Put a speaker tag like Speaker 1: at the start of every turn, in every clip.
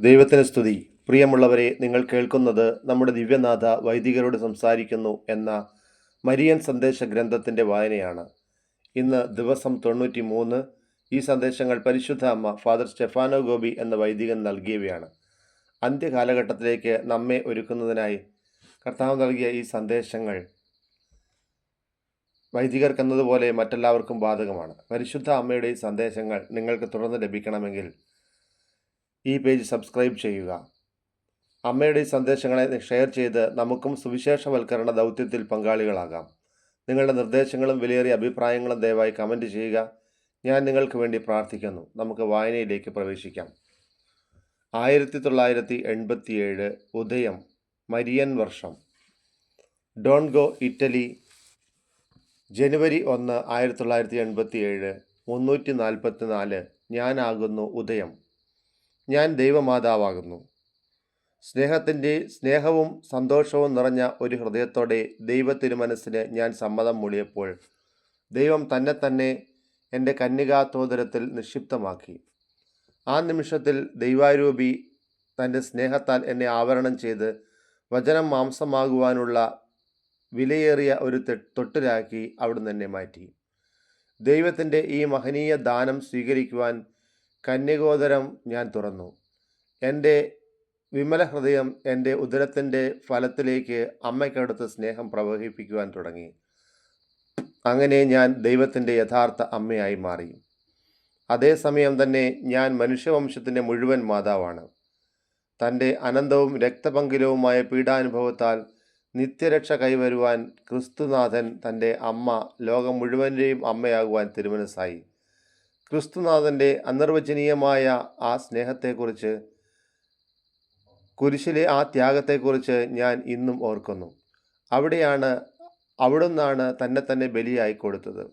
Speaker 1: ദൈവത്തിന് സ്തുതി. പ്രിയമുള്ളവരെ നിങ്ങൾ കേൾക്കുന്നത് നമ്മുടെ ദിവ്യനാഥ വൈദികരോട് സംസാരിക്കുന്നു എന്ന മരിയൻ സന്ദേശ ഗ്രന്ഥത്തിന്റെ വായനയാണ്. ഇന്ന് ദിവസം തൊണ്ണൂറ്റി മൂന്ന് ഈ സന്ദേശങ്ങൾ പരിശുദ്ധ അമ്മ ഫാദർ സ്റ്റെഫാനോ ഗോപി എന്ന വൈദികൻ നൽകിയവയാണ്. അന്ത്യകാലഘട്ടത്തിലേക്ക് നമ്മെ ഒരുക്കുന്നതിനായി കർത്താവ് നൽകിയ ഈ സന്ദേശങ്ങൾ വൈദികർക്കെന്നതുപോലെ മറ്റെല്ലാവർക്കും ബാധകമാണ്. പരിശുദ്ധ അമ്മയുടെ ഈ സന്ദേശങ്ങൾ നിങ്ങൾക്ക് തുടർന്ന് ലഭിക്കണമെങ്കിൽ ഈ പേജ് സബ്സ്ക്രൈബ് ചെയ്യുക. അമ്മയുടെ ഈ സന്ദേശങ്ങളെ ഷെയർ ചെയ്ത് നമുക്കും സുവിശേഷവൽക്കരണ ദൗത്യത്തിൽ പങ്കാളികളാകാം. നിങ്ങളുടെ നിർദ്ദേശങ്ങളും വിലയേറിയ അഭിപ്രായങ്ങളും ദയവായി കമന്റ് ചെയ്യുക. ഞാൻ നിങ്ങൾക്ക് വേണ്ടി പ്രാർത്ഥിക്കുന്നു. നമുക്ക് വായനയിലേക്ക് പ്രവേശിക്കാം. ആയിരത്തി തൊള്ളായിരത്തി എൺപത്തിയേഴ് ഉദയം മരിയൻ വർഷം. ഡോൺ ഗോ ഇറ്റലി ജനുവരി ഒന്ന് ആയിരത്തി തൊള്ളായിരത്തി എൺപത്തി ഏഴ് മുന്നൂറ്റി നാൽപ്പത്തി നാല് ഞാനാകുന്നു ഉദയം. ഞാൻ ദൈവമാതാവാകുന്നു. സ്നേഹത്തിന്റെ സ്നേഹവും സന്തോഷവും നിറഞ്ഞ ഒരു ഹൃദയത്തോടെ ദൈവത്തിരുമനസ്സിന് ഞാൻ സമ്മതം മൂളിയപ്പോൾ ദൈവം തന്നെ തന്നെ എന്റെ കന്യകാത്തോദരത്തിൽ നിക്ഷിപ്തമാക്കി. ആ നിമിഷത്തിൽ ദൈവാരൂപി തന്റെ സ്നേഹത്താൽ എന്നെ ആവരണം ചെയ്ത് വചനം മാംസമാകുവാനുള്ള വിലയേറിയ ഒരു തൊട്ടിലാക്കി അവിടുന്ന് എന്നെ മാറ്റി. ദൈവത്തിന്റെ ഈ മഹനീയ ദാനം സ്വീകരിക്കുവാൻ കന്യകോദരം ഞാൻ തുറന്നു. എന്റെ വിമല ഹൃദയം എന്റെ ഉദരത്തിന്റെ ഫലത്തിലേക്ക് അമ്മയ്ക്കടുത്ത് സ്നേഹം പ്രവഹിപ്പിക്കുവാൻ തുടങ്ങി. അങ്ങനെ ഞാൻ ദൈവത്തിന്റെ യഥാർത്ഥ അമ്മയായി മാറി. അതേസമയം തന്നെ ഞാൻ മനുഷ്യവംശത്തിന്റെ മുഴുവൻ മാതാവാണ്. തന്റെ അനന്തവും രക്തപങ്കിലവുമായ പീഡാനുഭവത്താൽ നിത്യരക്ഷ കൈവരുവാൻ ക്രിസ്തുനാഥൻ തന്റെ അമ്മ ലോകം മുഴുവന്റെയും അമ്മയാകുവാൻ തിരുമനസ്സായി. ക്രിസ്തുനാഥന്റെ അനിർവചനീയമായ ആ സ്നേഹത്തെക്കുറിച്ച് കുരിശിലെ ആ ത്യാഗത്തെക്കുറിച്ച് ഞാൻ ഇന്നും ഓർക്കുന്നു. അവിടെയാണ് അവിടുന്നാണ് തന്നെ തന്നെ ബലിയായി കൊടുത്തത്.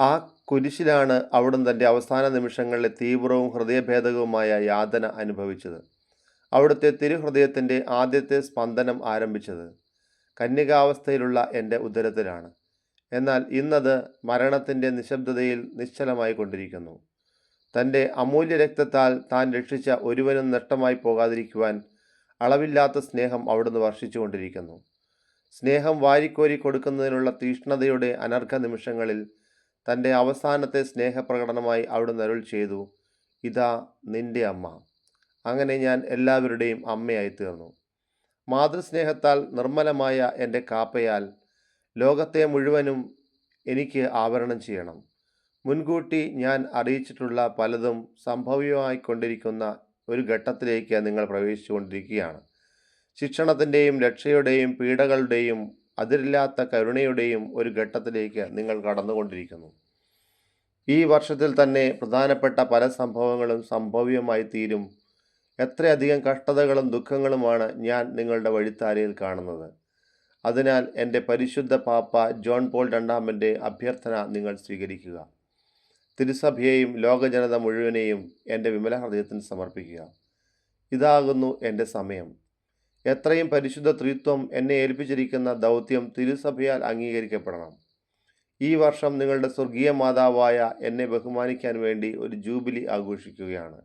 Speaker 1: ആ കുരിശിലാണ് അവിടുന്ന് തന്റെ അവസാന നിമിഷങ്ങളിലെ തീവ്രവും ഹൃദയഭേദകവുമായ യാതന അനുഭവിച്ചത്. അവിടുത്തെ തിരുഹൃദയത്തിന്റെ ആദ്യത്തെ സ്പന്ദനം ആരംഭിച്ചത് കന്യകാവസ്ഥയിലുള്ള എന്റെ ഉദരത്തിലാണ്. എന്നാൽ ഇന്നത് മരണത്തിന്റെ നിശബ്ദതയിൽ നിശ്ചലമായി കൊണ്ടിരിക്കുന്നു തന്റെ അമൂല്യ രക്തത്താൽ താൻ രക്ഷിച്ച ഒരുവനും നഷ്ടമായി പോകാതിരിക്കുവാൻ അളവില്ലാത്ത സ്നേഹം അവിടുന്ന് വർഷിച്ചുകൊണ്ടിരിക്കുന്നു. സ്നേഹം വാരിക്കോരി കൊടുക്കുന്നതിനുള്ള തീഷ്ണതയുടെ അനർഘ നിമിഷങ്ങളിൽ തന്റെ അവസാനത്തെ സ്നേഹപ്രകടനമായി അവിടുന്ന് അരുൾ ചെയ്തു ഇതാ നിന്റെ അമ്മ. അങ്ങനെ ഞാൻ എല്ലാവരുടെയും അമ്മയായി തീർന്നു മാതൃസ്നേഹത്താൽ നിർമ്മലമായ എന്റെ കാപ്പയാൽ ലോകത്തെ മുഴുവനും എനിക്ക് ആവരണം ചെയ്യണം. മുൻകൂട്ടി ഞാൻ അറിയിച്ചിട്ടുള്ള പലതും സംഭവ്യമായിക്കൊണ്ടിരിക്കുന്ന ഒരു ഘട്ടത്തിലേക്ക് നിങ്ങൾ പ്രവേശിച്ചുകൊണ്ടിരിക്കുകയാണ്. ശിക്ഷണത്തിന്റെയും രക്ഷയുടെയും പീഡകളുടെയും അതിരില്ലാത്ത കരുണയുടെയും ഒരു ഘട്ടത്തിലേക്ക് നിങ്ങൾ കടന്നുകൊണ്ടിരിക്കുന്നു. ഈ വർഷത്തിൽ തന്നെ പ്രധാനപ്പെട്ട പല സംഭവങ്ങളും സംഭവ്യമായി തീരും. എത്രയധികം കഷ്ടതകളും ദുഃഖങ്ങളുമാണ് ഞാൻ നിങ്ങളുടെ വഴിത്താരയിൽ കാണുന്നത്. അതിനാൽ എന്റെ പരിശുദ്ധ പാപ്പ ജോൺ പോൾ രണ്ടാമന്റെ അഭ്യർത്ഥന നിങ്ങൾ സ്വീകരിക്കുക. തിരുസഭയെയും ലോകജനത മുഴുവനെയും എന്റെ വിമല ഹൃദയത്തിന് സമർപ്പിക്കുക. ഇതാകുന്നു എന്റെ സമയം. എത്രയും പരിശുദ്ധ ത്രിത്വം എന്നെ ഏൽപ്പിച്ചിരിക്കുന്ന ദൗത്യം തിരുസഭയാൽ അംഗീകരിക്കപ്പെടണം. ഈ വർഷം നിങ്ങളുടെ സ്വർഗീയ മാതാവായ എന്നെ ബഹുമാനിക്കാൻ വേണ്ടി ഒരു ജൂബിലി ആഘോഷിക്കുകയാണ്.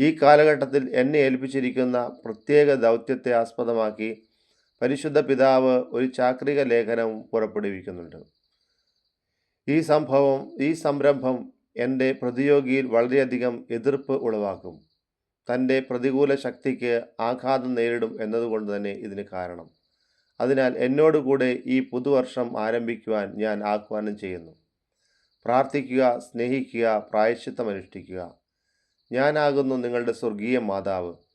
Speaker 1: ഈ കാലഘട്ടത്തിൽ എന്നെ ഏൽപ്പിച്ചിരിക്കുന്ന പ്രത്യേക ദൗത്യത്തെ ആസ്പദമാക്കി പരിശുദ്ധ പിതാവ് ഒരു ചാക്രിക ലേഖനം പുറപ്പെടുവിക്കുന്നുണ്ട്. ഈ സംഭവം ഈ സംരംഭം എന്റെ പ്രതിയോഗിയിൽ വളരെയധികം എതിർപ്പ് ഉളവാക്കും. തന്റെ പ്രതികൂല ശക്തിക്ക് ആഘാതം നേരിടും എന്നതുകൊണ്ട് തന്നെ ഇതിന് കാരണം. അതിനാൽ എന്നോടുകൂടെ ഈ പുതുവർഷം ആരംഭിക്കുവാൻ ഞാൻ ആഹ്വാനം ചെയ്യുന്നു. പ്രാർത്ഥിക്കുക സ്നേഹിക്കുക പ്രായശ്ചിത്തം അനുഷ്ഠിക്കുക ഞാനാകുന്നു നിങ്ങളുടെ സ്വർഗീയ മാതാവ്.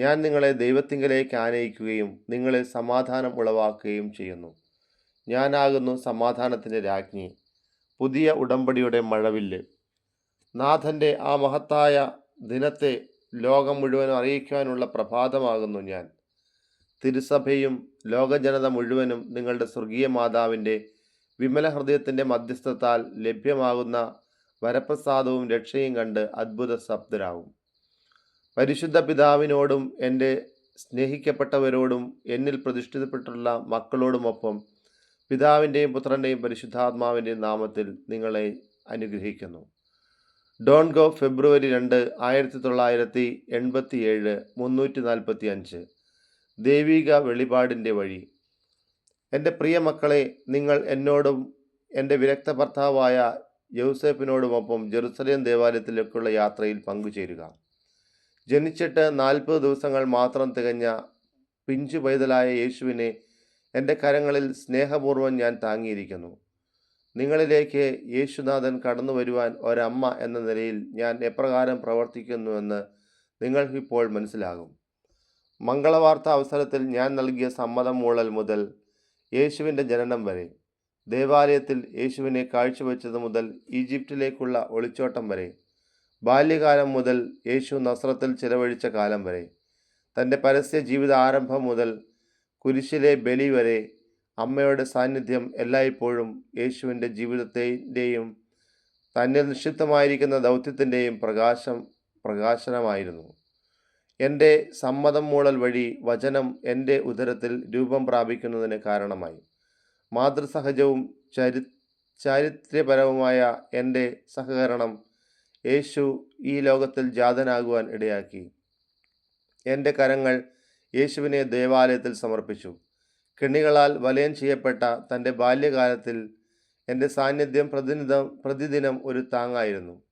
Speaker 1: ഞാൻ നിങ്ങളെ ദൈവത്തിങ്കലേക്ക് ആനയിക്കുകയും നിങ്ങളെ സമാധാനം ഉളവാക്കുകയും ചെയ്യുന്നു. ഞാനാകുന്നു സമാധാനത്തിന്റെ രാജ്ഞി. പുതിയ ഉടമ്പടിയുടെ മഴവില്ല്. നാഥന്റെ ആ മഹത്തായ ദിനത്തെ ലോകം മുഴുവനും അറിയിക്കാനുള്ള പ്രഭാതമാകുന്നു ഞാൻ. തിരുസഭയും ലോകജനത മുഴുവനും നിങ്ങളുടെ സ്വർഗീയ മാതാവിന്റെ വിമല ഹൃദയത്തിന്റെ മധ്യസ്ഥത്താൽ ലഭ്യമാകുന്ന വരപ്രസാദവും രക്ഷയും കണ്ട് അത്ഭുത ശബ്ദരാകും പരിശുദ്ധ പിതാവിനോടും എന്റെ സ്നേഹിക്കപ്പെട്ടവരോടും എന്നിൽ പ്രതിഷ്ഠിതപ്പെട്ടുള്ള മക്കളോടുമൊപ്പം പിതാവിന്റെയും പുത്രന്റെയും പരിശുദ്ധാത്മാവിന്റെയും നാമത്തിൽ നിങ്ങളെ അനുഗ്രഹിക്കുന്നു. ഡോൺ ഗോ ഫെബ്രുവരി രണ്ട് ആയിരത്തി തൊള്ളായിരത്തി എൺപത്തി ഏഴ് മുന്നൂറ്റി നാൽപ്പത്തി അഞ്ച് ദൈവിക വെളിപാടിന്റെ വഴി. എന്റെ പ്രിയ മക്കളെ നിങ്ങൾ എന്നോടും എന്റെ വിരക്ത ഭർത്താവായ യൗസേപ്പിനോടുമൊപ്പം ജെറുസലേം ദേവാലയത്തിലേക്കുള്ള യാത്രയിൽ പങ്കുചേരുക. ജനിച്ചിട്ട് നാൽപ്പത് ദിവസങ്ങൾ മാത്രം തികഞ്ഞ പിഞ്ചു പൈതലായ യേശുവിനെ എന്റെ കരങ്ങളിൽ സ്നേഹപൂർവം ഞാൻ താങ്ങിയിരിക്കുന്നു. നിങ്ങളിലേക്ക് യേശുനാഥൻ കടന്നു വരുവാൻ ഒരമ്മ എന്ന നിലയിൽ ഞാൻ എപ്രകാരം പ്രവർത്തിക്കുന്നുവെന്ന് നിങ്ങൾക്കിപ്പോൾ മനസ്സിലാകും. മംഗളവാർത്ത അവസരത്തിൽ ഞാൻ നൽകിയ സമ്മതം മൂളൽ മുതൽ യേശുവിന്റെ ജനനം വരെ ദേവാലയത്തിൽ യേശുവിനെ കാഴ്ചവെച്ചത് മുതൽ ഈജിപ്തിലേക്കുള്ള ഒളിച്ചോട്ടം വരെ ബാല്യകാലം മുതൽ യേശു നസ്രത്തിൽ ചിലവഴിച്ച കാലം വരെ. തന്റെ പരസ്യ ജീവിത ആരംഭം മുതൽ കുരിശിലെ ബലി വരെ അമ്മയുടെ സാന്നിധ്യം എല്ലായ്പ്പോഴും യേശുവിന്റെ ജീവിതത്തിന്റെയും തന്നിൽ നിക്ഷിപ്തമായിരിക്കുന്ന ദൗത്യത്തിന്റെയും പ്രകാശം പ്രകാശനമായിരുന്നു. എന്റെ സമ്മതം മൂളൽ വഴി വചനം എന്റെ ഉദരത്തിൽ രൂപം പ്രാപിക്കുന്നതിന് കാരണമായി. മാതൃസഹജവും ചരി ചാരിത്രപരവുമായ എന്റെ സഹകരണം യേശു ഈ ലോകത്തിൽ ജാതനാകുവാൻ ഇടയാക്കി. എന്റെ കരങ്ങൾ യേശുവിനെ ദേവാലയത്തിൽ സമർപ്പിച്ചു. കിണികളാൽ വലയം ചെയ്യപ്പെട്ട തന്റെ ബാല്യകാലത്തിൽ എന്റെ സാന്നിധ്യം പ്രതിനിധം പ്രതിദിനം ഒരു താങ്ങായിരുന്നു.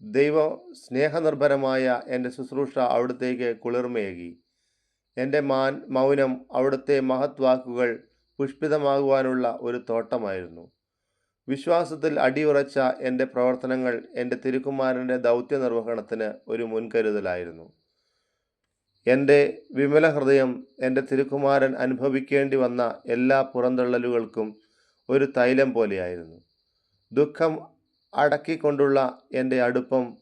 Speaker 1: ദൈവ സ്നേഹനിർഭരമായ എന്റെ ശുശ്രൂഷ അവിടത്തേക്ക് കുളിർമയേകി. എന്റെ മാൻ മൗനം അവിടുത്തെ മഹത്വാക്കുകൾ പുഷ്പിതമാകുവാനുള്ള ഒരു തോട്ടമായിരുന്നു. വിശ്വാസത്തിൽ അടിയുറച്ച എന്റെ പ്രവർത്തനങ്ങൾ എന്റെ തിരുക്കുമാരന്റെ ദൗത്യ നിർവഹണത്തിന് ഒരു മുൻകരുതലായിരുന്നു. എന്റെ വിമല ഹൃദയം എന്റെ തിരുക്കുമാരൻ അനുഭവിക്കേണ്ടി വന്ന എല്ലാ പുറന്തള്ളലുകൾക്കും ഒരു തൈലം പോലെയായിരുന്നു. ദുഃഖം അടക്കിക്കൊണ്ടുള്ള എന്റെ അടുപ്പം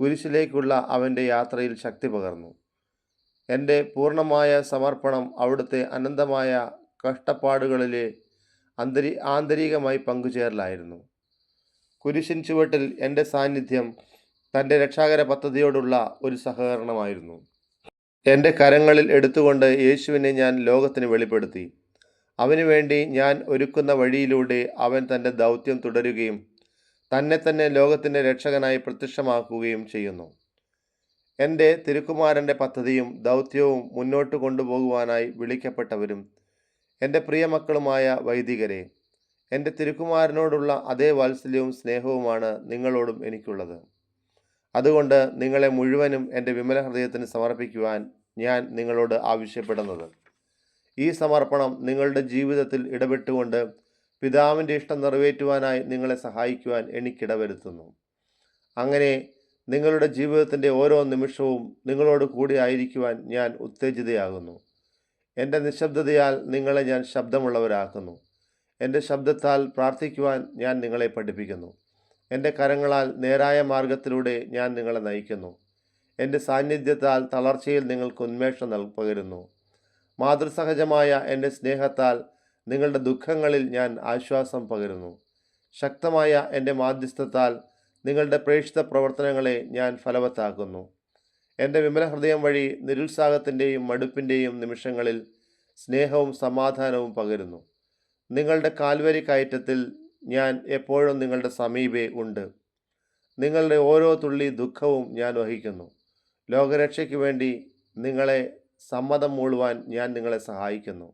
Speaker 1: കുരിശിലേക്കുള്ള അവന്റെ യാത്രയിൽ ശക്തി പകർന്നു. എന്റെ പൂർണമായ സമർപ്പണം അവിടുത്തെ അനന്തമായ കഷ്ടപ്പാടുകളിലെ അന്തരി ആന്തരികമായി പങ്കുചേരലായിരുന്നു. കുരിശിൻ ചുവട്ടിൽ എന്റെ സാന്നിധ്യം തന്റെ രക്ഷാകര പദ്ധതിയോടുള്ള ഒരു സഹകരണമായിരുന്നു. എന്റെ കരങ്ങളിൽ എടുത്തുകൊണ്ട് യേശുവിനെ ഞാൻ ലോകത്തിന് വെളിപ്പെടുത്തി. അവനു വേണ്ടി ഞാൻ ഒരുക്കുന്ന വഴിയിലൂടെ അവൻ തന്റെ ദൗത്യം തുടരുകയും തന്നെ തന്നെ ലോകത്തിന്റെ രക്ഷകനായി പ്രത്യക്ഷമാക്കുകയും ചെയ്യുന്നു. എന്റെ തിരുക്കുമാരന്റെ പദ്ധതിയും ദൗത്യവും മുന്നോട്ട് കൊണ്ടുപോകുവാനായി വിളിക്കപ്പെട്ടവരും എന്റെ പ്രിയമക്കളുമായ വൈദികരെ എന്റെ തിരുക്കുമാരനോടുള്ള അതേ വാത്സല്യവും സ്നേഹവുമാണ് നിങ്ങളോടും എനിക്കുള്ളത്. അതുകൊണ്ട് നിങ്ങളെ മുഴുവനും എന്റെ വിമല ഹൃദയത്തിന് സമർപ്പിക്കുവാൻ ഞാൻ നിങ്ങളോട് ആവശ്യപ്പെടുന്നത്. ഈ സമർപ്പണം നിങ്ങളുടെ ജീവിതത്തിൽ ഇടപെട്ടുകൊണ്ട് പിതാവിന്റെ ഇഷ്ടം നിറവേറ്റുവാനായി നിങ്ങളെ സഹായിക്കുവാൻ എനിക്കിടവരുത്തുന്നു. അങ്ങനെ നിങ്ങളുടെ ജീവിതത്തിന്റെ ഓരോ നിമിഷവും നിങ്ങളോട് കൂടി ആയിരിക്കുവാൻ ഞാൻ ഉത്തേജിതയാകുന്നു. എന്റെ നിശബ്ദതയാൽ നിങ്ങളെ ഞാൻ ശബ്ദമുള്ളവരാക്കുന്നു. എന്റെ ശബ്ദത്താൽ പ്രാർത്ഥിക്കുവാൻ ഞാൻ നിങ്ങളെ പഠിപ്പിക്കുന്നു. എന്റെ കരങ്ങളാൽ നേരായ മാർഗത്തിലൂടെ ഞാൻ നിങ്ങളെ നയിക്കുന്നു. എന്റെ സാന്നിധ്യത്താൽ തളർച്ചയിൽ നിങ്ങൾക്ക് ഉന്മേഷം നൽ പകരുന്നു. മാതൃസഹജമായ എന്റെ സ്നേഹത്താൽ നിങ്ങളുടെ ദുഃഖങ്ങളിൽ ഞാൻ ആശ്വാസം പകരുന്നു. ശക്തമായ എന്റെ മാധ്യസ്ഥത്താൽ നിങ്ങളുടെ പ്രേക്ഷിത പ്രവർത്തനങ്ങളെ ഞാൻ ഫലവത്താക്കുന്നു. എന്റെ വിമല ഹൃദയം വഴി നിരുത്സാഹത്തിന്റെയും മടുപ്പിന്റെയും നിമിഷങ്ങളിൽ സ്നേഹവും സമാധാനവും പകരുന്നു. നിങ്ങളുടെ കാൽവരി കയറ്റത്തിൽ ഞാൻ എപ്പോഴും നിങ്ങളുടെ സമീപേ ഉണ്ട്. നിങ്ങളുടെ ഓരോ തുള്ളി ദുഃഖവും ഞാൻ വഹിക്കുന്നു. ലോകരക്ഷയ്ക്ക് വേണ്ടി നിങ്ങളെ സമ്മതം മൂളുവാൻ ഞാൻ നിങ്ങളെ സഹായിക്കുന്നു.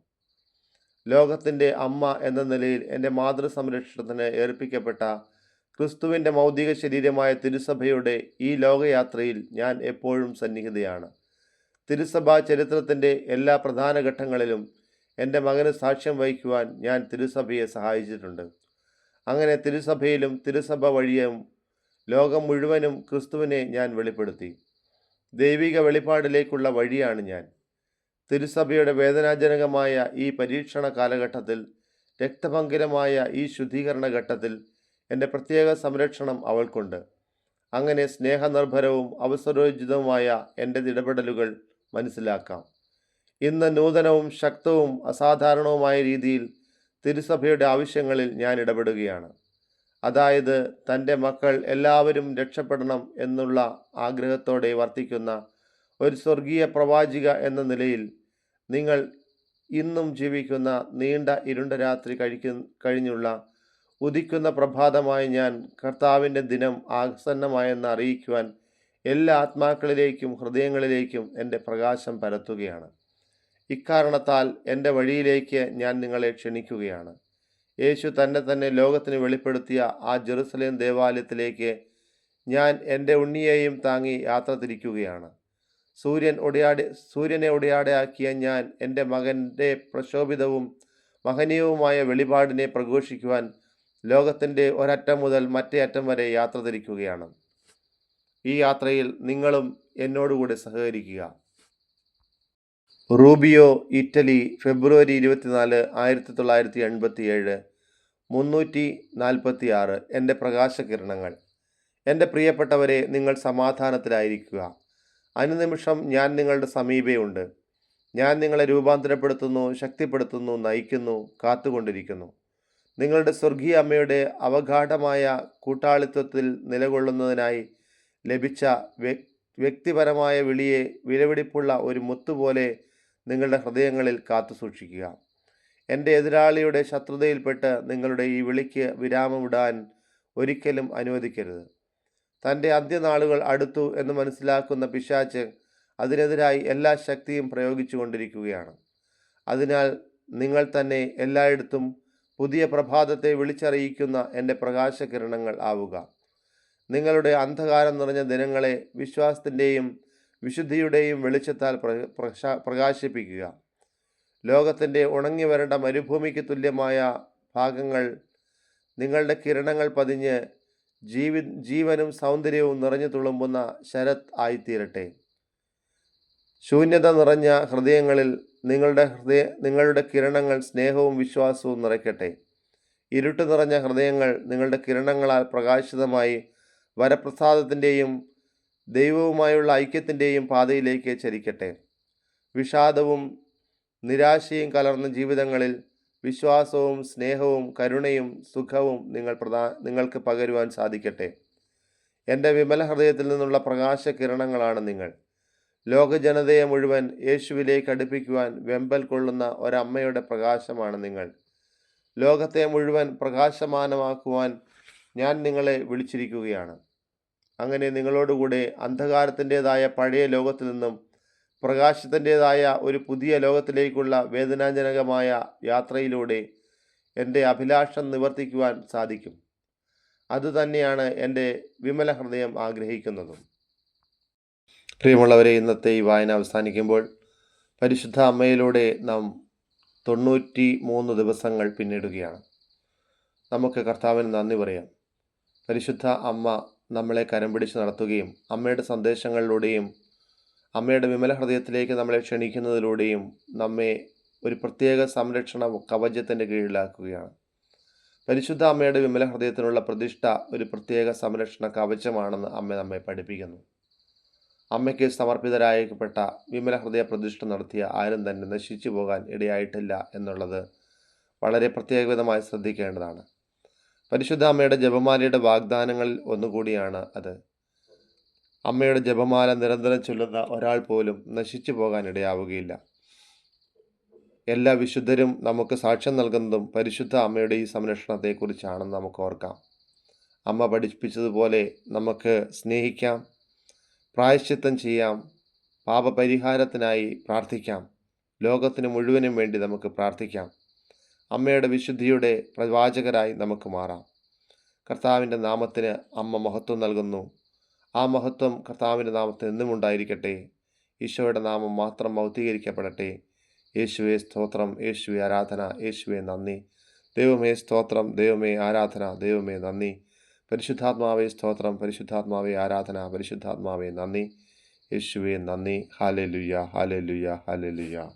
Speaker 1: ലോകത്തിന്റെ അമ്മ എന്ന നിലയിൽ എന്റെ മാതൃ സംരക്ഷണത്തിന് ഏർപ്പിക്കപ്പെട്ട ക്രിസ്തുവിന്റെ മൗതിക ശരീരമായ തിരുസഭയുടെ ഈ ലോകയാത്രയിൽ ഞാൻ എപ്പോഴും സന്നിഹിതയാണ്. തിരുസഭാ ചരിത്രത്തിന്റെ എല്ലാ പ്രധാന ഘട്ടങ്ങളിലും എന്റെ മകന് സാക്ഷ്യം വഹിക്കുവാൻ ഞാൻ തിരുസഭയെ സഹായിച്ചിട്ടുണ്ട്. അങ്ങനെ തിരുസഭയിലും തിരുസഭ വഴിയും ലോകം മുഴുവനും ക്രിസ്തുവിനെ ഞാൻ വെളിപ്പെടുത്തി. ദൈവിക വെളിപ്പാടിലേക്കുള്ള വഴിയാണ് ഞാൻ. തിരുസഭയുടെ വേദനാജനകമായ ഈ പരീക്ഷണ കാലഘട്ടത്തിൽ രക്തഭങ്കരമായ ഈ ശുദ്ധീകരണ ഘട്ടത്തിൽ എന്റെ പ്രത്യേക സംരക്ഷണം അവൾക്കുണ്ട്. അങ്ങനെ സ്നേഹനിർഭരവും അവസരോചിതവുമായ എന്റെ ഇടപെടലുകൾ മനസ്സിലാക്കാം. ഇന്ന് നൂതനവും ശക്തവും അസാധാരണവുമായ രീതിയിൽ തിരുസഭയുടെ ആവശ്യങ്ങളിൽ ഞാൻ ഇടപെടുകയാണ്. അതായത് തന്റെ മക്കൾ എല്ലാവരും രക്ഷപ്പെടണം എന്നുള്ള ആഗ്രഹത്തോടെ വർത്തിക്കുന്ന ഒരു സ്വർഗീയ പ്രവാചിക എന്ന നിലയിൽ നിങ്ങൾ ഇന്നും ജീവിക്കുന്ന നീണ്ട ഇരുണ്ട രാത്രി കഴിക്കു കഴിഞ്ഞുള്ള ഉദിക്കുന്ന പ്രഭാതമായി ഞാൻ കർത്താവിന്റെ ദിനം ആസന്നമായെന്ന് അറിയിക്കുവാൻ എല്ലാ ആത്മാക്കളിലേക്കും ഹൃദയങ്ങളിലേക്കും എന്റെ പ്രകാശം പരത്തുകയാണ്. ഇക്കാരണത്താൽ എന്റെ വഴിയിലേക്ക് ഞാൻ നിങ്ങളെ ക്ഷണിക്കുകയാണ്. യേശു തന്നെ തന്നെ ലോകത്തിന് വെളിപ്പെടുത്തിയ ആ ജെറുസലേം ദേവാലയത്തിലേക്ക് ഞാൻ എന്റെ ഉണ്ണിയെയും താങ്ങി യാത്ര തിരിക്കുകയാണ്. സൂര്യൻ ഒടിയാടെ സൂര്യനെ ഒടിയാടെയാക്കിയ ഞാൻ എന്റെ മകന്റെ പ്രശോഭിതവും മഹനീയവുമായ വെളിപാടിനെ പ്രഘോഷിക്കുവാൻ ലോകത്തിന്റെ ഒരറ്റം മുതൽ മറ്റേ അറ്റം വരെ യാത്ര തിരിക്കുകയാണ്. ഈ യാത്രയിൽ നിങ്ങളും എന്നോടുകൂടി സഹകരിക്കുക. റൂബിയോ ഇറ്റലി ഫെബ്രുവരി ഇരുപത്തിനാല് ആയിരത്തി തൊള്ളായിരത്തി എൺപത്തി ഏഴ് മുന്നൂറ്റി നാൽപ്പത്തി ആറ് എന്റെ പ്രകാശകിരണങ്ങൾ. എന്റെ പ്രിയപ്പെട്ടവരെ നിങ്ങൾ സമാധാനത്തിലായിരിക്കുക. അനുനിമിഷം ഞാൻ നിങ്ങളുടെ സമീപയുണ്ട്. ഞാൻ നിങ്ങളെ രൂപാന്തരപ്പെടുത്തുന്നു ശക്തിപ്പെടുത്തുന്നു നയിക്കുന്നു കാത്തുകൊണ്ടിരിക്കുന്നു. നിങ്ങളുടെ സ്വർഗീയ അമ്മയുടെ അവഗാഠമായ കൂട്ടാളിത്വത്തിൽ നിലകൊള്ളുന്നതിനായി ലഭിച്ച വ്യക്തിപരമായ വിളിയെ വിലപിടിപ്പുള്ള ഒരു മുത്തുപോലെ നിങ്ങളുടെ ഹൃദയങ്ങളിൽ കാത്തു സൂക്ഷിക്കുക. എന്റെ എതിരാളിയുടെ ശത്രുതയിൽപ്പെട്ട് നിങ്ങളുടെ ഈ വിളിക്ക് വിരാമമിടാൻ ഒരിക്കലും അനുവദിക്കരുത്. തന്റെ അന്ത്യനാളുകൾ അടുത്തു എന്ന് മനസ്സിലാക്കുന്ന പിശാച്ച് അതിനെതിരായി എല്ലാ ശക്തിയും പ്രയോഗിച്ചു കൊണ്ടിരിക്കുകയാണ് അതിനാൽ നിങ്ങൾ തന്നെ എല്ലായിടത്തും പുതിയ പ്രഭാതത്തെ വിളിച്ചറിയിക്കുന്ന എന്റെ പ്രകാശകിരണങ്ങൾ ആവുക. നിങ്ങളുടെ അന്ധകാരം നിറഞ്ഞ ദിനങ്ങളെ വിശ്വാസത്തിന്റെയും വിശുദ്ധിയുടെയും വെളിച്ചത്താൽ പ്ര- പ്രകാശിപ്പിക്കുക. ലോകത്തിന്റെ ഉണങ്ങി വരേണ്ട മരുഭൂമിക്ക് തുല്യമായ ഭാഗങ്ങൾ നിങ്ങളുടെ കിരണങ്ങൾ പതിഞ്ഞ് ജീവി ജീവനും സൗന്ദര്യവും നിറഞ്ഞു തുളുമ്പുന്ന ശരത് ആയിത്തീരട്ടെ. ശൂന്യത നിറഞ്ഞ ഹൃദയങ്ങളിൽ നിങ്ങളുടെ ഹൃദയ നിങ്ങളുടെ കിരണങ്ങൾ സ്നേഹവും വിശ്വാസവും നിറയ്ക്കട്ടെ. ഇരുട്ട് നിറഞ്ഞ ഹൃദയങ്ങൾ നിങ്ങളുടെ കിരണങ്ങളാൽ പ്രകാശിതമായി വരപ്രസാദത്തിന്റെയും ദൈവവുമായുള്ള ഐക്യത്തിന്റെയും പാതയിലേക്ക് ചരിക്കട്ടെ. വിഷാദവും നിരാശയും കലർന്ന ജീവിതങ്ങളിൽ വിശ്വാസവും സ്നേഹവും കരുണയും സുഖവും നിങ്ങൾ പ്രധാ നിങ്ങൾക്ക് പകരുവാൻ സാധിക്കട്ടെ. എന്റെ വിമല ഹൃദയത്തിൽ നിന്നുള്ള പ്രകാശ കിരണങ്ങളാണ് നിങ്ങൾ. ലോകജനതയെ മുഴുവൻ യേശുവിലേക്ക് അടുപ്പിക്കുവാൻ വെമ്പൽ കൊള്ളുന്ന ഒരമ്മയുടെ പ്രകാശമാണ് നിങ്ങൾ. ലോകത്തെ മുഴുവൻ പ്രകാശമാനമാക്കുവാൻ ഞാൻ നിങ്ങളെ വിളിച്ചിരിക്കുകയാണ്. അങ്ങനെ നിങ്ങളോടുകൂടെ അന്ധകാരത്തിന്റെതായ പഴയ ലോകത്തിൽ നിന്നും പ്രകാശത്തിന്റെതായ ഒരു പുതിയ ലോകത്തിലേക്കുള്ള വേദനാജനകമായ യാത്രയിലൂടെ എന്റെ അഭിലാഷം നിവർത്തിക്കുവാൻ സാധിക്കും. അതുതന്നെയാണ് എന്റെ വിമല ഹൃദയം ആഗ്രഹിക്കുന്നതും. പ്രിയമുള്ളവരെ ഇന്നത്തെ ഈ വായന അവസാനിക്കുമ്പോൾ പരിശുദ്ധ അമ്മയിലൂടെ നാം തൊണ്ണൂറ്റി മൂന്ന് ദിവസങ്ങൾ പിന്നിടുകയാണ്. നമുക്ക് കർത്താവിന് നന്ദി പറയാം. പരിശുദ്ധ അമ്മ നമ്മളെ കരം പിടിച്ച് നടത്തുകയും അമ്മയുടെ സന്ദേശങ്ങളിലൂടെയും അമ്മയുടെ വിമല ഹൃദയത്തിലേക്ക് നമ്മളെ ക്ഷണിക്കുന്നതിലൂടെയും നമ്മെ ഒരു പ്രത്യേക സംരക്ഷണ കവചത്തിന്റെ കീഴിലാക്കുകയാണ്. പരിശുദ്ധ അമ്മയുടെ വിമല ഹൃദയത്തിനുള്ള പ്രതിഷ്ഠ ഒരു പ്രത്യേക സംരക്ഷണ കവചമാണെന്ന് അമ്മ നമ്മെ പഠിപ്പിക്കുന്നു. അമ്മയ്ക്ക് സമർപ്പിതരായപ്പെട്ട വിമല ഹൃദയ പ്രതിഷ്ഠ നടത്തിയ ആരും തന്നെ നശിച്ചു പോകാൻ ഇടയായിട്ടില്ല എന്നുള്ളത് വളരെ പ്രത്യേകവിധമായി ശ്രദ്ധിക്കേണ്ടതാണ്. പരിശുദ്ധ അമ്മയുടെ ജപമാലയുടെ വാഗ്ദാനങ്ങളിൽ ഒന്നുകൂടിയാണ് അത്. അമ്മയുടെ ജപമാല നിരന്തരം ചൊല്ലുന്ന ഒരാൾ പോലും നശിച്ചു പോകാൻ ഇടയാവുകയില്ല. എല്ലാ വിശുദ്ധരും നമുക്ക് സാക്ഷ്യം നൽകുന്നതും പരിശുദ്ധ അമ്മയുടെ ഈ സംരക്ഷണത്തെക്കുറിച്ചാണെന്ന് നമുക്ക് ഓർക്കാം. അമ്മ പഠിപ്പിച്ചതുപോലെ നമുക്ക് സ്നേഹിക്കാം പ്രായശ്ചിത്തം ചെയ്യാം. പാപപരിഹാരത്തിനായി പ്രാർത്ഥിക്കാം. ലോകത്തിന് മുഴുവനും വേണ്ടി നമുക്ക് പ്രാർത്ഥിക്കാം. അമ്മയുടെ വിശുദ്ധിയുടെ പ്രവാചകരായി നമുക്ക് മാറാം. കർത്താവിന്റെ നാമത്തിന് അമ്മ മഹത്വം നൽകുന്നു. ആ മഹത്വം കർത്താവിന്റെ നാമത്തിൽ എന്നും ഉണ്ടായിരിക്കട്ടെ. ഈശോയുടെ നാമം മാത്രം മൗത്തീകരിക്കപ്പെടട്ടെ. യേശുവെ സ്തോത്രം യേശുവെ ആരാധന യേശുവെ നന്ദി. ദൈവമേ സ്തോത്രം ദൈവമേ ആരാധന ദൈവമേ നന്ദി. പരിശുദ്ധാത്മാവേ സ്തോത്രം പരിശുദ്ധാത്മാവേ ആരാധന പരിശുദ്ധാത്മാവേ നന്ദി. യേശുവെ നന്ദി. ഹാലെ ലുയ്യ ഹാലെ ലുയ്യ ഹാലെ ലുയ്യ